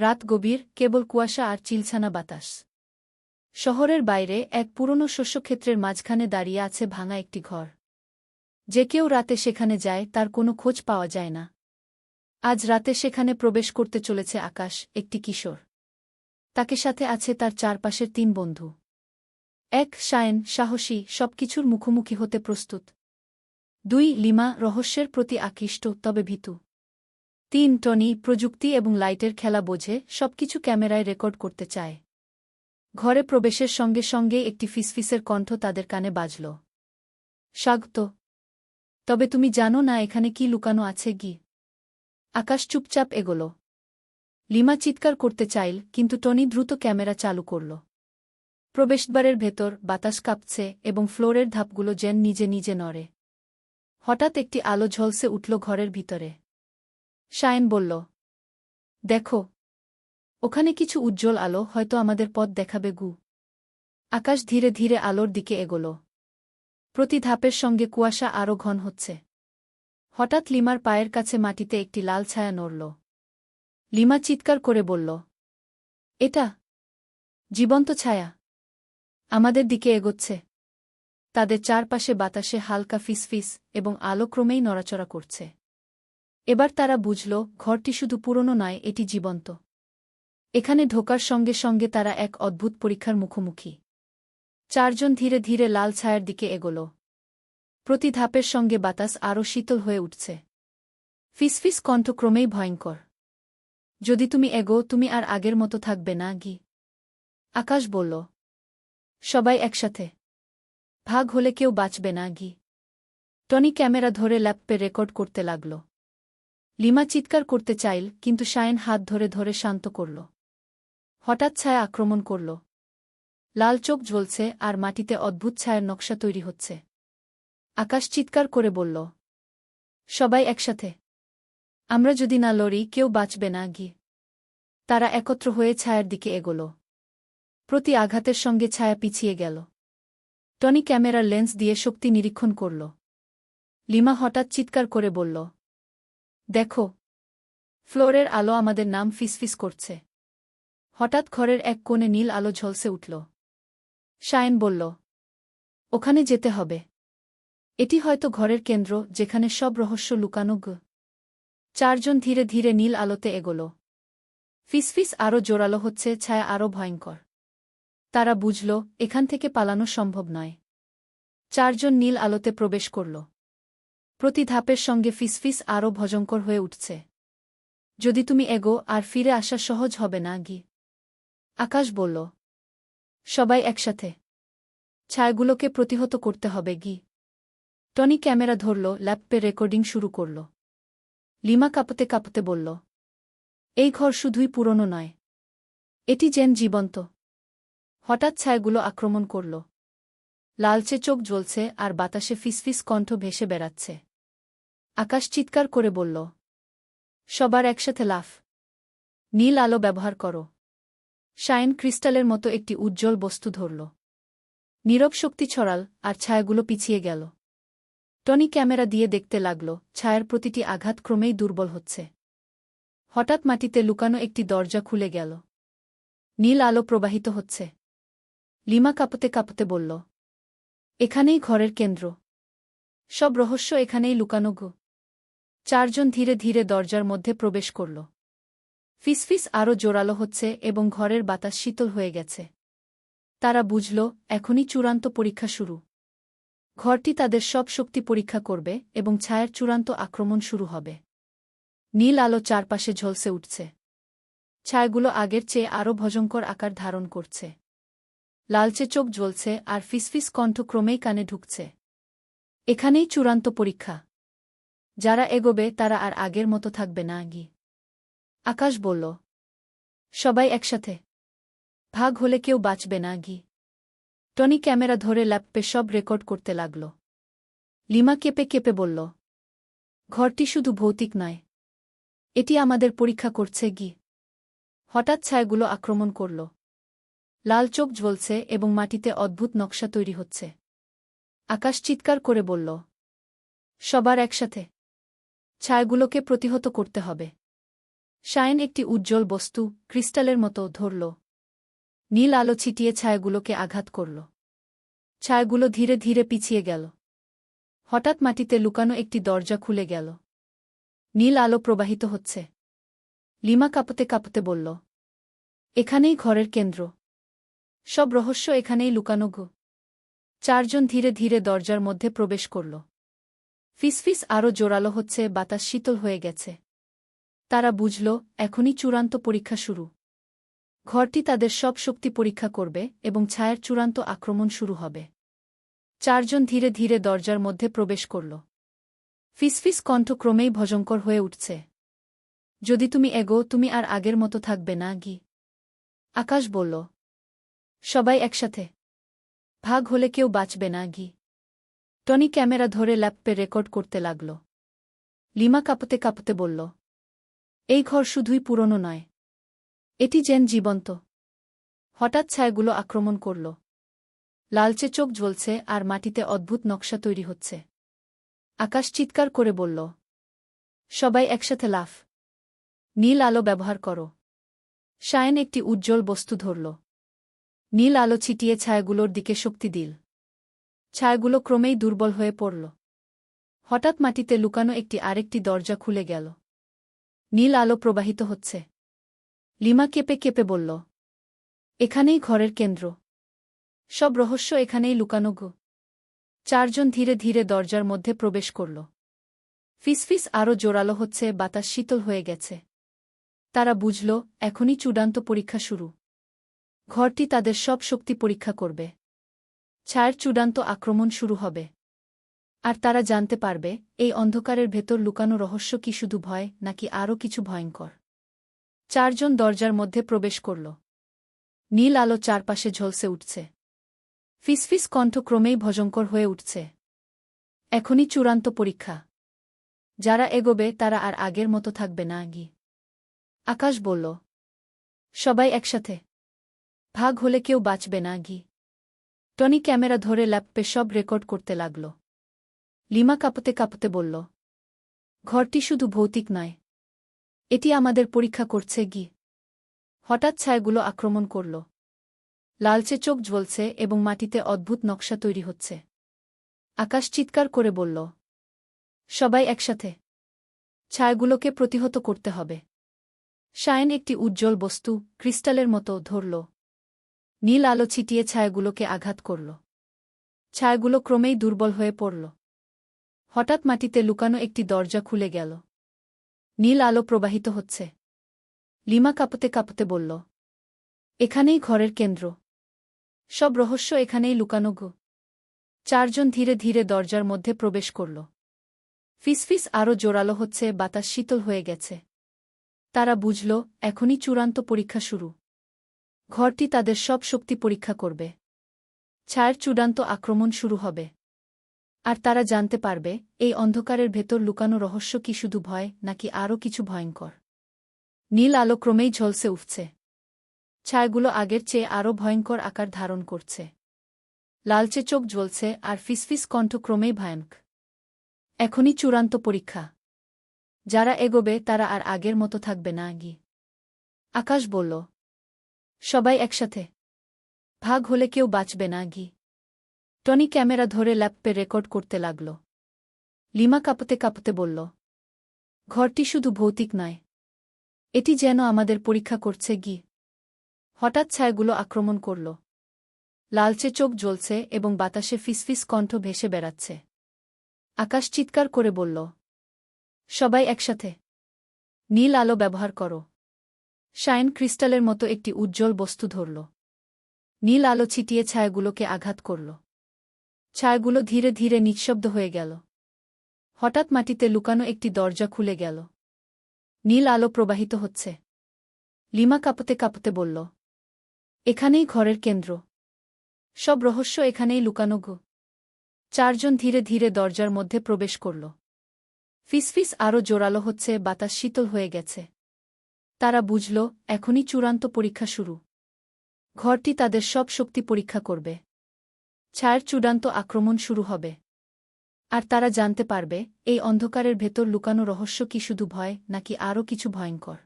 রাত গভীর, কেবল কুয়াশা আর চিলছানা বাতাস। শহরের বাইরে এক পুরনো শস্যক্ষেত্রের মাঝখানে দাঁড়িয়ে আছে ভাঙা একটি ঘর। যে কেউ রাতে সেখানে যায়, তার কোনো খোঁজ পাওয়া যায় না। আজ রাতে সেখানে প্রবেশ করতে চলেছে আকাশ, একটি কিশোর। তাকে সাথে আছে তার চারপাশের তিন বন্ধু। এক শায়েন সাহসী, সবকিছুর মুখোমুখি হতে প্রস্তুত। দুই, লিমা, রহস্যের প্রতি আকৃষ্ট, তবে ভীতু। তিন টনি প্রযুক্তি এবং লাইটের খেলা বোঝে, সবকিছু ক্যামেরায় রেকর্ড করতে চায়। ঘরে প্রবেশের সঙ্গে সঙ্গে একটি ফিসফিসের কণ্ঠ তাদের কানে বাজল। স্বাগত। তবে তুমি জানো না এখানে কি লুকানো আছে গি আকাশ চুপচাপ এগোল। লিমা চিৎকার করতে চাইল, কিন্তু টনি দ্রুত ক্যামেরা চালু করল। প্রবেশদ্বারের ভেতর বাতাস কাঁপছে এবং ফ্লোরের ধাপগুলো যেন নিজে নিজে নড়ে। হঠাৎ একটি আলো ঝলসে উঠল ঘরের ভিতরে। শায়েন বলল, দেখো, ওখানে কিছু উজ্জ্বল আলো হয়তো আমাদের পথ দেখাবে গু। আকাশ ধীরে ধীরে আলোর দিকে এগোল। প্রতি ধাপের সঙ্গে কুয়াশা আরও ঘন হচ্ছে। হঠাৎ লিমার পায়ের কাছে মাটিতে একটি লাল ছায়া নড়ল। লিমা চিৎকার করে বলল, এটা জীবন্ত ছায়া। আমাদের দিকে এগোচ্ছে। তাদের চারপাশে বাতাসে হালকা ফিসফিস এবং আলো ক্রমেই নড়াচড়া করছে। এবার তারা বুঝল, ঘরটি শুধু পুরনো নয়, এটি জীবন্ত। এখানে ঢোকার সঙ্গে সঙ্গে তারা এক অদ্ভুত পরীক্ষার মুখোমুখি। চারজন ধীরে ধীরে লাল ছায়ার দিকে এগোল। প্রতি ধাপের সঙ্গে বাতাস আরও শীতল হয়ে উঠছে। ফিসফিস কণ্ঠ ক্রমেই ভয়ঙ্কর। যদি তুমি এগো, তুমি আর আগের মতো থাকবে না, গি। আকাশ বলল, সবাই একসাথে। ভাগ হলে কেউ বাঁচবে না, গি। টনি ক্যামেরা ধরে ল্যাপে রেকর্ড করতে লাগল। লিমা চিৎকার করতে চাইল, কিন্তু শায়েন হাত ধরে ধরে শান্ত করল। হঠাৎ ছায়া আক্রমণ করল। লাল চোখ জ্বলছে আর মাটিতে অদ্ভুত ছায়ার নকশা তৈরি হচ্ছে। আকাশ চিৎকার করে বলল, সবাই একসাথে। আমরা যদি না লড়ি, কেউ বাঁচবে না, গি তারা একত্র হয়ে ছায়ার দিকে এগোল। প্রতি আঘাতের সঙ্গে ছায়া পিছিয়ে গেল। টনি ক্যামেরার লেন্স দিয়ে শক্তি নিরীক্ষণ করল। লিমা হঠাৎ চিৎকার করে বলল দেখো, ফ্লোরের আলো আমাদের নাম ফিসফিস করছে। হঠাৎ ঘরের এক কোণে নীল আলো ঝলসে উঠল। শায়েন বলল, ওখানে যেতে হবে। এটি হয়তো ঘরের কেন্দ্র যেখানে সব রহস্য লুকানো গ চারজন ধীরে ধীরে নীল আলোতে এগোল। ফিসফিস আরও জোরালো হচ্ছে, ছায়া আরও ভয়ঙ্কর। তারা বুঝল, এখান থেকে পালানো সম্ভব নয়। চারজন নীল আলোতে প্রবেশ করল। প্রতি ধাপের সঙ্গে ফিসফিস আরও ভজঙ্কর হয়ে উঠছে। যদি তুমি এগো, আর ফিরে আসা সহজ হবে না, গি। আকাশ বলল, সবাই একসাথে। ছায়াগুলোকে প্রতিহত করতে হবে, গি। টনি ক্যামেরা ধরল ল্যাপে রেকর্ডিং শুরু করল। লিমা কাঁপতে কাঁপতে বলল, এই ঘর শুধুই পুরনো নয়। এটি যেন জীবন্ত। হঠাৎ ছায়াগুলো আক্রমণ করল। লালচে চোখ জ্বলছে, আর বাতাসে ফিসফিস কণ্ঠ ভেসে বেড়াচ্ছে। আকাশ চিৎকার করে বলল, সবার একসাথে লাফ। নীল আলো ব্যবহার করো। শাইন ক্রিস্টালের মতো একটি উজ্জ্বল বস্তু ধরল। নীরব শক্তি ছড়াল আর ছায়াগুলো পিছিয়ে গেল। টনি ক্যামেরা দিয়ে দেখতে লাগল, ছায়ার প্রতিটি আঘাত ক্রমেই দুর্বল হচ্ছে। হঠাৎ মাটিতে লুকানো একটি দরজা খুলে গেল। নীল আলো প্রবাহিত হচ্ছে। লিমা কাঁপতে কাঁপতে বলল, এখানেই ঘরের কেন্দ্র। সব রহস্য এখানেই লুকানো গো। চারজন ধীরে ধীরে দরজার মধ্যে প্রবেশ করল। ফিসফিস আরও জোরালো হচ্ছে এবং ঘরের বাতাস শীতল হয়ে গেছে। তারা বুঝল, এখনই চূড়ান্ত পরীক্ষা শুরু। ঘরটি তাদের সব শক্তি পরীক্ষা করবে এবং ছায়ার চূড়ান্ত আক্রমণ শুরু হবে। নীল আলো চারপাশে ঝলসে উঠছে। ছায়াগুলো আগের চেয়ে আরও ভজঙ্কর আকার ধারণ করছে। লালচে চোখ জ্বলছে আর ফিসফিস কণ্ঠ ক্রমেই কানে ঢুকছে। এখানেই চূড়ান্ত পরীক্ষা। যারা এগোবে তারা আর আগের মতো থাকবে না, গি। আকাশ বলল, সবাই একসাথে। ভাগ হলে কেউ বাঁচবে না, গি। টনি ক্যামেরা ধরে ল্যাপে সব রেকর্ড করতে লাগল। লিমা কেঁপে কেঁপে বলল, ঘরটি শুধু ভৌতিক নয়, এটি আমাদের পরীক্ষা করছে, গি। হঠাৎ ছায়াগুলো আক্রমণ করল। লাল চোখ জ্বলছে এবং মাটিতে অদ্ভুত নকশা তৈরি হচ্ছে। আকাশ চিৎকার করে বলল, সবার একসাথে। ছায়াগুলোকে প্রতিহত করতে হবে। শায়েন একটি উজ্জ্বল বস্তু, ক্রিস্টালের মতো ধরল। নীল আলো ছিটিয়ে ছায়াগুলোকে আঘাত করল। ছায়াগুলো ধীরে ধীরে পিছিয়ে গেল। হঠাৎ মাটিতে লুকানো একটি দরজা খুলে গেল। নীল আলো প্রবাহিত হচ্ছে। লিমা কাঁপতে কাঁপতে বলল, এখানেই ঘরের কেন্দ্র। সব রহস্য এখানেই লুকানো গো। চারজন ধীরে ধীরে দরজার মধ্যে প্রবেশ করল। ফিসফিস আরও জোরালো হচ্ছে, বাতাস শীতল হয়ে গেছে। তারা বুঝল, এখনই চূড়ান্ত পরীক্ষা শুরু। ঘরটি তাদের সব শক্তি পরীক্ষা করবে এবং ছায়ার চূড়ান্ত আক্রমণ শুরু হবে। চারজন ধীরে ধীরে দরজার মধ্যে প্রবেশ করল। ফিসফিস কণ্ঠ ক্রমেই ভজঙ্কর হয়ে উঠছে। যদি তুমি এগো, তুমি আর আগের মতো থাকবে না, গি। আকাশ বলল, সবাই একসাথে। ভাগ হলে কেউ বাঁচবে না, গি। টনি ক্যামেরা ধরে ল্যাপে রেকর্ড করতে লাগল। লিমা কাঁপতে কাঁপতে বলল, এই ঘর শুধুই পুরনো নয়। এটি যেন জীবন্ত। হঠাৎ ছায়াগুলো আক্রমণ করল। লালচে চোখ জ্বলছে আর মাটিতে অদ্ভুত নকশা তৈরি হচ্ছে। আকাশ চিৎকার করে বলল, সবাই একসাথে লাফ। নীল আলো ব্যবহার করো। শায়েন একটি উজ্জ্বল বস্তু ধরল। নীল আলো ছিটিয়ে ছায়াগুলোর দিকে শক্তি দিল। ছায়াগুলো ক্রমেই দুর্বল হয়ে পড়ল। হঠাৎ মাটিতে লুকানো একটি আরেকটি দরজা খুলে গেল। নীল আলো প্রবাহিত হচ্ছে। লিমা কেঁপে কেঁপে বলল, এখানেই ঘরের কেন্দ্র। সব রহস্য এখানেই লুকানো গো। চারজন ধীরে ধীরে দরজার মধ্যে প্রবেশ করল। ফিসফিস আরও জোরালো হচ্ছে, বাতাস শীতল হয়ে গেছে। তারা বুঝল, এখনই চূড়ান্ত পরীক্ষা শুরু। ঘরটি তাদের সব শক্তি পরীক্ষা করবে। ছায়ের চূড়ান্ত আক্রমণ শুরু হবে। আর তারা জানতে পারবে, এই অন্ধকারের ভেতর লুকানো রহস্য কি শুধু ভয়, নাকি আরও কিছু ভয়ঙ্কর। চারজন দরজার মধ্যে প্রবেশ করল। নীল আলো চারপাশে ঝলসে উঠছে। ফিসফিস কণ্ঠ ক্রমেই ভজঙ্কর হয়ে উঠছে। এখনই চূড়ান্ত পরীক্ষা। যারা এগোবে, তারা আর আগের মতো থাকবে না গি আকাশ বলল, সবাই একসাথে। ভাগ হলে কেউ বাঁচবে না গি টনি ক্যামেরা ধরে ল্যাপে সব রেকর্ড করতে লাগল। লিমা কাঁপতে কাঁপতে বলল, ঘরটি শুধু ভৌতিক নয়, এটি আমাদের পরীক্ষা করছে গি হঠাৎ ছায়াগুলো আক্রমণ করল। লালচে চোখ জ্বলছে এবং মাটিতে অদ্ভুত নকশা তৈরি হচ্ছে। আকাশ চিৎকার করে বলল, সবাই একসাথে, ছায়াগুলোকে প্রতিহত করতে হবে। শায়ন একটি উজ্জ্বল বস্তু ক্রিস্টালের মতো ধরল। নীল আলো ছিটিয়ে ছায়াগুলোকে আঘাত করল। ছায়াগুলো ক্রমেই দুর্বল হয়ে পড়ল। হঠাৎ মাটিতে লুকানো একটি দরজা খুলে গেল। নীল আলো প্রবাহিত হচ্ছে। লিমা কাঁপতে কাঁপতে বলল, এখানেই ঘরের কেন্দ্র। সব রহস্য এখানেই লুকানো গো। চারজন ধীরে ধীরে দরজার মধ্যে প্রবেশ করল। ফিসফিস আরও জোরালো হচ্ছে, বাতাস শীতল হয়ে গেছে। তারা বুঝল, এখনই চূড়ান্ত পরীক্ষা শুরু। ঘরটি তাদের সব শক্তি পরীক্ষা করবে। ছায়ের চূড়ান্ত আক্রমণ শুরু হবে। আর তারা জানতে পারবে, এই অন্ধকারের ভেতর লুকানো রহস্য কি শুধু ভয়, নাকি আরও কিছু ভয়ঙ্কর। নীল আলো ক্রমেই ঝলসে উঠছে। ছায়াগুলো আগের চেয়ে আরও ভয়ঙ্কর আকার ধারণ করছে। লালচে চোখ জ্বলছে আর ফিসফিস কণ্ঠ ক্রমেই ভয়ানক। এখনই চূড়ান্ত পরীক্ষা। যারা এগোবে তারা আর আগের মতো থাকবে না গি আকাশ বলল সবাই একসাথে। ভাগ হলে কেউ বাঁচবে না গি টনি ক্যামেরা ধরে ল্যাপে রেকর্ড করতে লাগল। লিমা কাঁপতে কাঁপতে বলল, ঘরটি শুধু ভৌতিক নয়, এটি যেন আমাদের পরীক্ষা করছে গি হঠাৎ ছায়াগুলো আক্রমণ করল। লালচে চোখ জ্বলছে এবং বাতাসে ফিসফিস কণ্ঠ ভেসে বেড়াচ্ছে। আকাশ চিৎকার করে বলল, সবাই একসাথে, নীল আলো ব্যবহার করো। শাইন ক্রিস্টালের মতো একটি উজ্জ্বল বস্তু ধরল। নীল আলো ছিটিয়ে ছায়াগুলোকে আঘাত করল। ছায়াগুলো ধীরে ধীরে নিঃশব্দ হয়ে গেল। হঠাৎ মাটিতে লুকানো একটি দরজা খুলে গেল। নীল আলো প্রবাহিত হচ্ছে। লিমা কাঁপতে কাঁপতে বলল, এখানেই ঘরের কেন্দ্র। সব রহস্য এখানেই লুকানো গো। চারজন ধীরে ধীরে দরজার মধ্যে প্রবেশ করল। ফিসফিস আরও জোরালো হচ্ছে, বাতাস শীতল হয়ে গেছে। তারা বুঝল, এখনই চূড়ান্ত পরীক্ষা শুরু। ঘরটি তাদের সব শক্তি পরীক্ষা করবে। ছায়ের চূড়ান্ত আক্রমণ শুরু হবে। আর তারা জানতে পারবে, এই অন্ধকারের ভেতর লুকানো রহস্য কি শুধু ভয়, নাকি আরও কিছু ভয়ঙ্কর।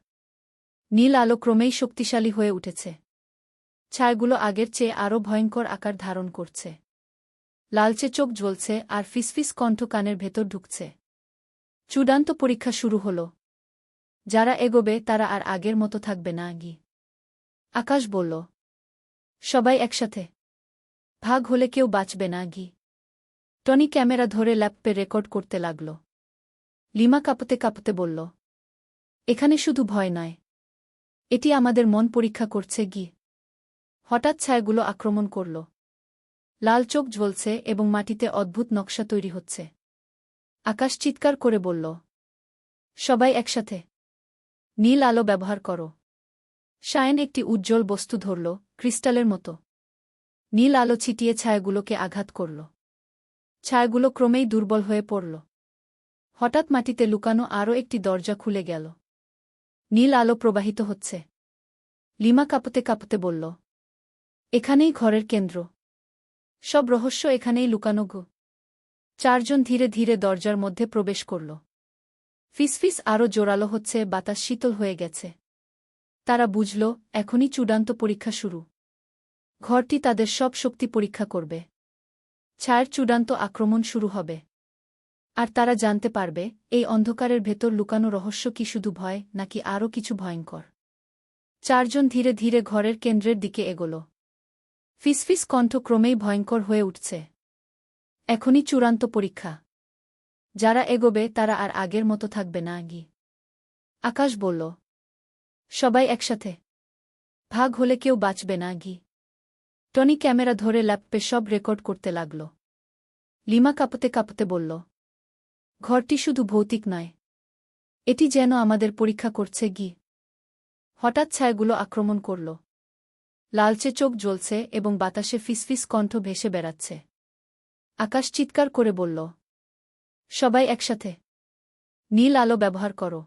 নীল আলো ক্রমেই শক্তিশালী হয়ে উঠেছে। ছায়াগুলো আগের চেয়ে আরও ভয়ঙ্কর আকার ধারণ করছে। লালচে চোখ জ্বলছে আর ফিসফিস কণ্ঠ কানের ভেতর ঢুকছে। চূড়ান্ত পরীক্ষা শুরু হল। যারা এগোবে তারা আর আগের মতো থাকবে না গি আকাশ বলল, সবাই একসাথে। ভাগ হলে কেউ বাঁচবে না গি টনি ক্যামেরা ধরে ল্যাপে রেকর্ড করতে লাগল। লিমা কাঁপতে কাঁপতে বলল, এখানে শুধু ভয় নয়, এটি আমাদের মন পরীক্ষা করছে গি হঠাৎ ছায়াগুলো আক্রমণ করল। লাল চোখ জ্বলছে এবং মাটিতে অদ্ভুত নকশা তৈরি হচ্ছে। আকাশ চিৎকার করে বলল, সবাই একসাথে। নীল আলো ব্যবহার করো। শায়ন একটি উজ্জ্বল বস্তু ধরল, ক্রিস্টালের মতো। নীল আলো ছিটিয়ে ছায়াগুলোকে আঘাত করল। ছায়াগুলো ক্রমেই দুর্বল হয়ে পড়ল। হঠাৎ মাটিতে লুকানো আরও একটি দরজা খুলে গেল। নীল আলো প্রবাহিত হচ্ছে। লিমা কাঁপতে কাঁপতে বলল, এখানেই ঘরের কেন্দ্র। সব রহস্য এখানেই লুকানো গো। চারজন ধীরে ধীরে দরজার মধ্যে প্রবেশ করল। ফিসফিস আরও জোরালো হচ্ছে, বাতাস শীতল হয়ে গেছে। তারা বুঝল, এখনই চূড়ান্ত পরীক্ষা শুরু। ঘরটি তাদের সব শক্তি পরীক্ষা করবে। ছায়ের চূড়ান্ত আক্রমণ শুরু হবে। আর তারা জানতে পারবে, এই অন্ধকারের ভেতর লুকানো রহস্য কি শুধু ভয়, নাকি আরও কিছু ভয়ঙ্কর। চারজন ধীরে ধীরে ঘরের কেন্দ্রের দিকে এগোল। ফিসফিস কণ্ঠ ক্রমেই ভয়ঙ্কর হয়ে উঠছে। এখনই চূড়ান্ত পরীক্ষা। যারা এগোবে তারা আর আগের মতো থাকবে না গি আকাশ বলল, সবাই একসাথে। ভাগ হলে কেউ বাঁচবে না গি টনি ক্যামেরা ধরে ল্যাপে সব রেকর্ড করতে লাগল। লিমা কাঁপতে কাঁপতে বলল, ঘরটি শুধু ভৌতিক নয়। এটি যেন আমাদের পরীক্ষা করছে গি হঠাৎ ছায়াগুলো আক্রমণ করল। লালচে চোখ জ্বলছে এবং বাতাসে ফিসফিস কণ্ঠ ভেসে বেড়াচ্ছে। আকাশ চিৎকার করে বলল সবাই একসাথে। নীল আলো ব্যবহার করো।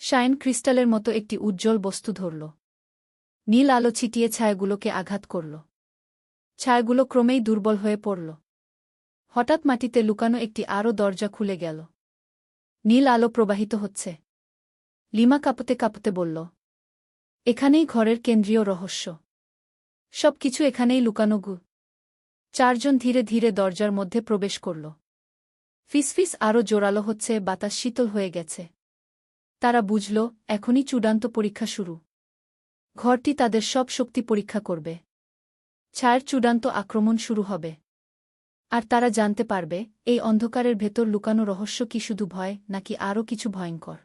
শাইন ক্রিস্টালের মতো একটি উজ্জ্বল বস্তু ধরল। নীল আলো ছিটিয়ে ছায়াগুলোকে আঘাত করল। ছায়াগুলো ক্রমেই দুর্বল হয়ে পড়ল। হঠাৎ মাটিতে লুকানো একটি আরও দরজা খুলে গেল। নীল আলো প্রবাহিত হচ্ছে। লিমা কাঁপতে কাঁপতে বলল, এখানেই ঘরের কেন্দ্রীয় রহস্য। সব কিছু এখানেই লুকানো গু চারজন ধীরে ধীরে দরজার মধ্যে প্রবেশ করল। ফিসফিস আরও জোরালো হচ্ছে, বাতাস শীতল হয়ে গেছে। তারা বুঝল, এখনই চূড়ান্ত পরীক্ষা শুরু। ঘরটি তাদের সব শক্তি পরীক্ষা করবে। ছায়ের চূড়ান্ত আক্রমণ শুরু হবে। আর তারা জানতে পারবে, এই অন্ধকারের ভেতর লুকানো রহস্য কি শুধু ভয়, নাকি আরও কিছু ভয়ঙ্কর।